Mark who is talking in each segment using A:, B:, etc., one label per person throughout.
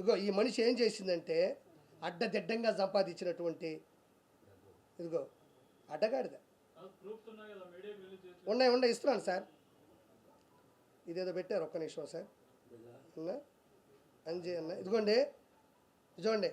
A: ఇదిగో ఈ మనిషి ఏం చేసిందంటే అడ్డదిడ్డంగా సంపాదించినటువంటి ఇదిగో అడ్డగాడిద. ఉన్నాయి ఉన్నాయి ఇస్తున్నాను సార్. ఇదేదో పెట్టారు ఒక్క నిమిషం సార్. అన్నా అంజీ అన్న ఇదిగోండి చూడండి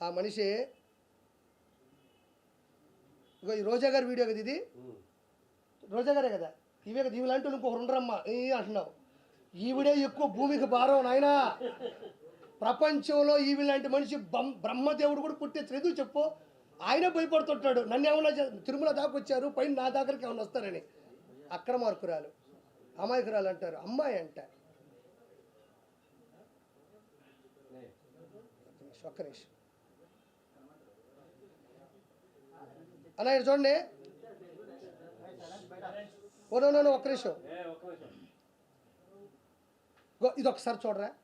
A: ఆ మనిషి ఇగో ఈ రోజా గారి వీడియో కదా ఇది? రోజా గారే కదా? ఇవే కదా ఇవి లాంటి ఇంకొకరు ఉండరమ్మా. ఏ అంటున్నావు. ఈవిడే ఎక్కువ భూమికి భారం నాయనా. ప్రపంచంలో ఈవి లాంటి మనిషి బ్రహ్మదేవుడు కూడా పుట్టే చదువు చెప్పు. ఆయన భయపడుతుంటాడు. నన్ను ఏమన్నా తిరుమల దాకా వచ్చారు పైన నా దగ్గరికి ఏమన్నా వస్తారని. అక్రమార్కురాలు. అమాయకురాలు అంటారు. అమ్మాయి అంట. అన్న ఇక్కడ చూడండి. ఓ నో ఒక్క నిమిషం. గో ఇది ఒకసారి చూడరా.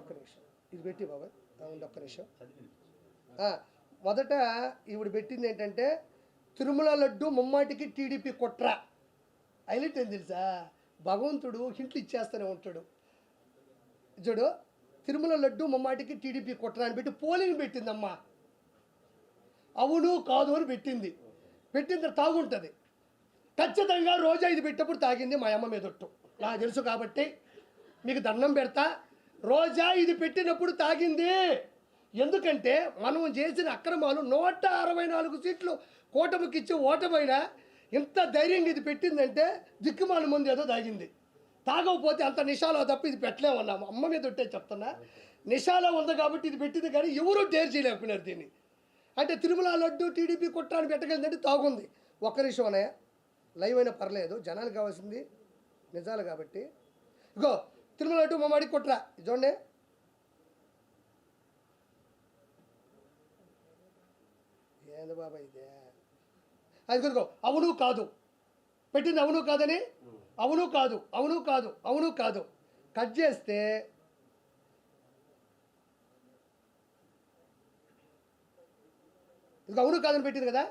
A: ఒక్క నిమిషం. ఇది పెట్టి బాబాయ్. ఉంది ఒక్క నిమిషం. మొదట ఈవిడ పెట్టింది ఏంటంటే తిరుమల లడ్డు ముమ్మాటికి టీడీపీ కుట్ర. హైలైట్ ఏం తెలుసా? భగవంతుడు హింట్లు ఇచ్చేస్తూనే ఉంటాడు. చూడు తిరుమల లడ్డు ముమ్మాటికి టీడీపీ కుట్ర అని పెట్టి పోలింగ్ పెట్టిందమ్మా. అవును కాదు అని పెట్టింది. పెట్టిన తర్వాత తాగుంటుంది. ఖచ్చితంగా రోజా ఇది పెట్టినప్పుడు తాగింది మా అమ్మ మీదొట్టు నాకు తెలుసు కాబట్టి మీకు దండం పెడతా. రోజా ఇది పెట్టినప్పుడు తాగింది. ఎందుకంటే మనం చేసిన అక్రమాలు నూట అరవై నాలుగు సీట్లు కూటమికి ఇచ్చి ఓటమైనా ఇంత ధైర్యంగా ఇది పెట్టిందంటే దిక్కుమాల ముందు ఏదో తాగింది. తాగకపోతే అంత నిషాలో తప్ప ఇది పెట్టలేమన్నాము అమ్మ మీద ఉంటే చెప్తున్నా. నిషాలో ఉంది కాబట్టి ఇది పెట్టింది కానీ ఎవరూ డేర్ చేయలేకపోయినారు దీన్ని. అంటే తిరుమల లడ్డు టీడీపీ కుట్రాన్ని పెట్టగలిందంటే తాగుంది. ఒక్క నిమిషం లైవ్ అయినా పర్లేదు. జనాలు కావాల్సింది నిజాలు కాబట్టి. ఇగో తిరుమల లడ్డు మమ్మడి కుట్ర. చూడండి. ఏంది బాబా ఇదే? అది ఇదిగో అవును కాదు. పెట్టింది అవును కాదని? అవును కాదు. అవును కాదు. అవును కాదు. కట్ చేస్తే ఇది అవును కాదని పెట్టింది కదా?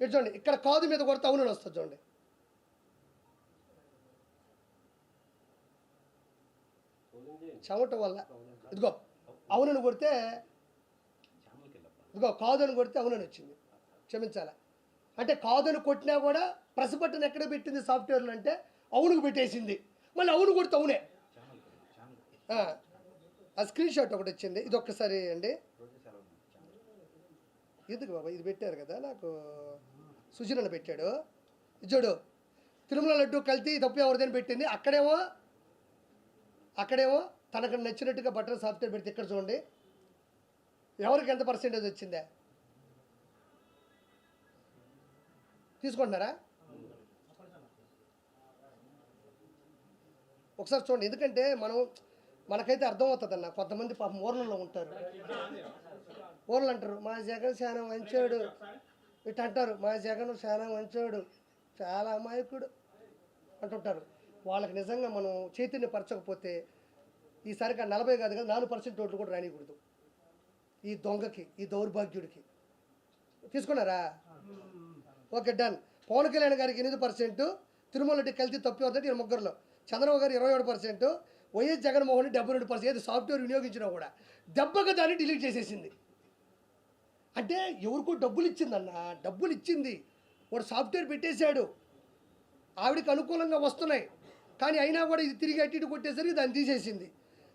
A: ఇటు చూడండి. ఇక్కడ కాదు మీద కొడితే అవును వస్తుంది చూడండి. చెమట వల్ల. ఇదిగో అవునని కొడితే ఇదిగో కాదని కొడితే అవునని వచ్చింది. క్షమించాల? అంటే కాదని కొట్టినా కూడా ప్రెస్ బటన్ ఎక్కడ పెట్టింది సాఫ్ట్వేర్లో అంటే అవునుకు పెట్టేసింది. మళ్ళీ అవును కొడితే అవునే. ఆ, స్క్రీన్ షాట్ ఒకటి వచ్చింది. ఇది ఒక్కసారి అండి. ఎందుకు బాబా? ఇది పెట్టారు కదా నాకు సుజనన్న పెట్టాడు. చూడు తిరుమల లడ్డు కల్తీ తప్పు ఎవరిదని పెట్టింది? అక్కడేమో అక్కడేమో తనకు నచ్చినట్టుగా బట్టలు సాఫ్ట్వేర్ పెడితే ఇక్కడ చూడండి? ఎవరికి ఎంత పర్సెంటేజ్ వచ్చిందా? తీసుకుంటున్నారా? ఒకసారి చూడండి ఎందుకంటే మనం మనకైతే అర్థమవుతుంది అన్న కొంతమంది పాపం ఊర్లలో ఉంటారు. ఊర్లు అంటారు మా జగన్ చాలా మంచోడు. ఇట్ అంటారు మా జగన్ చాలా మంచోడు చాలా అమాయకుడు. అంటుంటారు. వాళ్ళకి నిజంగా మనం చైతన్యపరచకపోతే ఈసారికి ఆ నలభై కాదు కదా నాలుగు పర్సెంట్ ఓట్లు కూడా రానికూడదు. ఈ దొంగకి ఈ దౌర్భాగ్యుడికి. తీసుకున్నారా? Okay done. పవన్ కళ్యాణ్ గారికి ఎనిమిది పర్సెంట్ తిరుమల రెడ్డి కలిసి తప్పి వద్దంటే ఈయన ముగ్గురులో. చంద్రబాబు గారు ఇరవై ఏడు పర్సెంట్ వైఎస్ జగన్మోహన్ రెడ్డి డెబ్బై రెండు పర్సెంట్ ఏది సాఫ్ట్వేర్ వినియోగించినా కూడా దెబ్బగా దాన్ని డిలీట్ చేసేసింది. అంటే ఎవరికో డబ్బులు ఇచ్చిందన్న డబ్బులు ఇచ్చింది. వాడు సాఫ్ట్వేర్ పెట్టేశాడు. ఆవిడకి అనుకూలంగా వస్తున్నాయి. కానీ అయినా కూడా ఇది తిరిగి అట్టి ఇటు కొట్టేసరికి దాన్ని తీసేసింది.